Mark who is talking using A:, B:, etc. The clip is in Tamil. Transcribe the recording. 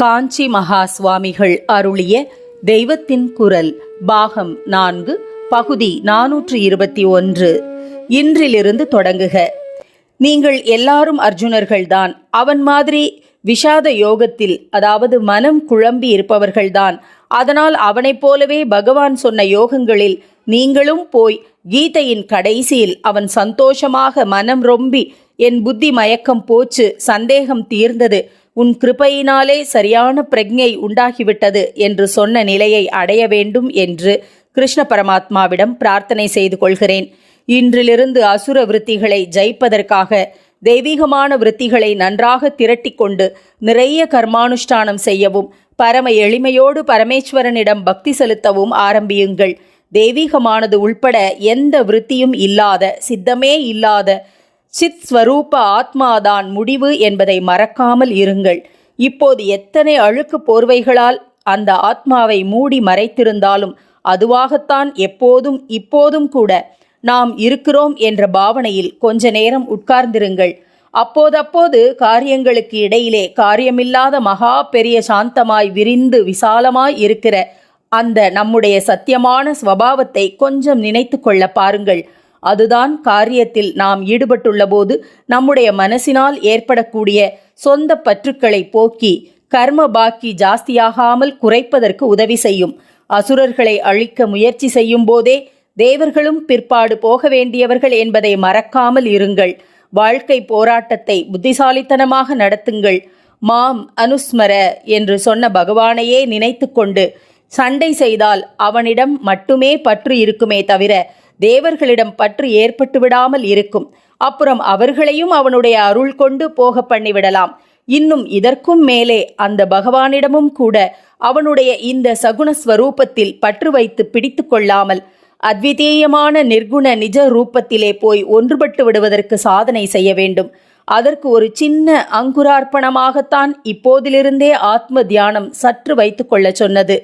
A: காஞ்சி மகா சுவாமிகள் அருளிய தெய்வத்தின் குரல் பாகம் நான்கு பகுதி நானூற்று இருபத்தி ஒன்று. இன்றிலிருந்து தொடங்குக. நீங்கள் எல்லாரும் அர்ஜுனர்கள்தான். அவன் மாதிரி விஷாத யோகத்தில் அதாவது மனம் குழம்பி இருப்பவர்கள்தான். அதனால் அவனைப் போலவே பகவான் சொன்ன யோகங்களில் நீங்களும் போய் கீதையின் கடைசியில் அவன் சந்தோஷமாக மனம் ரொம்பி என் புத்தி மயக்கம் போச்சு சந்தேகம் தீர்ந்தது. உன் கிருபையினாலே சரியான பிரக்ஞை உண்டாகிவிட்டது என்று சொன்ன நிலையை அடைய வேண்டும் என்று கிருஷ்ண பரமாத்மாவிடம் பிரார்த்தனை செய்து கொள்கிறேன். இன்றிலிருந்து அசுர விருத்திகளை ஜெயிப்பதற்காக தெய்வீகமான விருத்திகளை நன்றாக திரட்டி கொண்டு நிறைய கர்மானுஷ்டானம் செய்யவும் பரம எளிமையோடு பரமேஸ்வரனிடம் பக்தி செலுத்தவும் ஆரம்பியுங்கள். தெய்வீகமானது உள்பட எந்த விருத்தியும் இல்லாத சித்தமே இல்லாத சித் ஸ்வரூப ஆத்மாதான் முடிவு என்பதை மறக்காமல் இருங்கள். இப்போது எத்தனை அழுக்கு போர்வைகளால் அந்த ஆத்மாவை மூடி மறைத்திருந்தாலும் அதுவாகத்தான் எப்போதும் இப்போதும் கூட நாம் இருக்கிறோம் என்ற பாவனையில் கொஞ்ச நேரம் உட்கார்ந்திருங்கள். அப்போதப்போது காரியங்களுக்கு இடையிலே காரியமில்லாத மகா பெரிய சாந்தமாய் விரிந்து விசாலமாய் இருக்கிற அந்த நம்முடைய சத்தியமான ஸ்வபாவத்தை கொஞ்சம் நினைத்து கொள்ள பாருங்கள். அதுதான் காரியத்தில் நாம் ஈடுபட்டுள்ள போது நம்முடைய மனசினால் ஏற்படக்கூடிய சொந்த பற்றுக்களை போக்கி கர்ம பாக்கி ஜாஸ்தியாகாமல் குறைப்பதற்கு உதவி செய்யும். அசுரர்களை அழிக்க முயற்சி செய்யும் போதே தேவர்களும் பிற்பாடு போக வேண்டியவர்கள் என்பதை மறக்காமல் இருங்கள். வாழ்க்கை போராட்டத்தை புத்திசாலித்தனமாக நடத்துங்கள். மாம் அனுஸ்மர என்று சொன்ன பகவானையே நினைத்து கொண்டு சண்டை செய்தால் அவனிடம் மட்டுமே பற்று இருக்குமே தவிர தேவர்களிடம் பற்று ஏற்பட்டு விடாமல் இருக்கும். அப்புறம் அவர்களையும் அவனுடைய அருள் கொண்டு போக பண்ணிவிடலாம் இன்னும் இதற்கும் மேலே அந்த பகவானிடமும் கூட அவனுடைய இந்த சகுண ஸ்வரூபத்தில் பற்று வைத்து பிடித்து கொள்ளாமல் அத்விதேயமான நிர்குண நிஜ ரூபத்திலே போய் ஒன்றுபட்டு விடுவதற்கு சாதனை செய்ய வேண்டும். அதற்கு ஒரு சின்ன அங்குரார்ப்பணமாகத்தான் இப்போதிலிருந்தே ஆத்ம தியானம் சற்று வைத்துக்கொள்ள சொன்னது.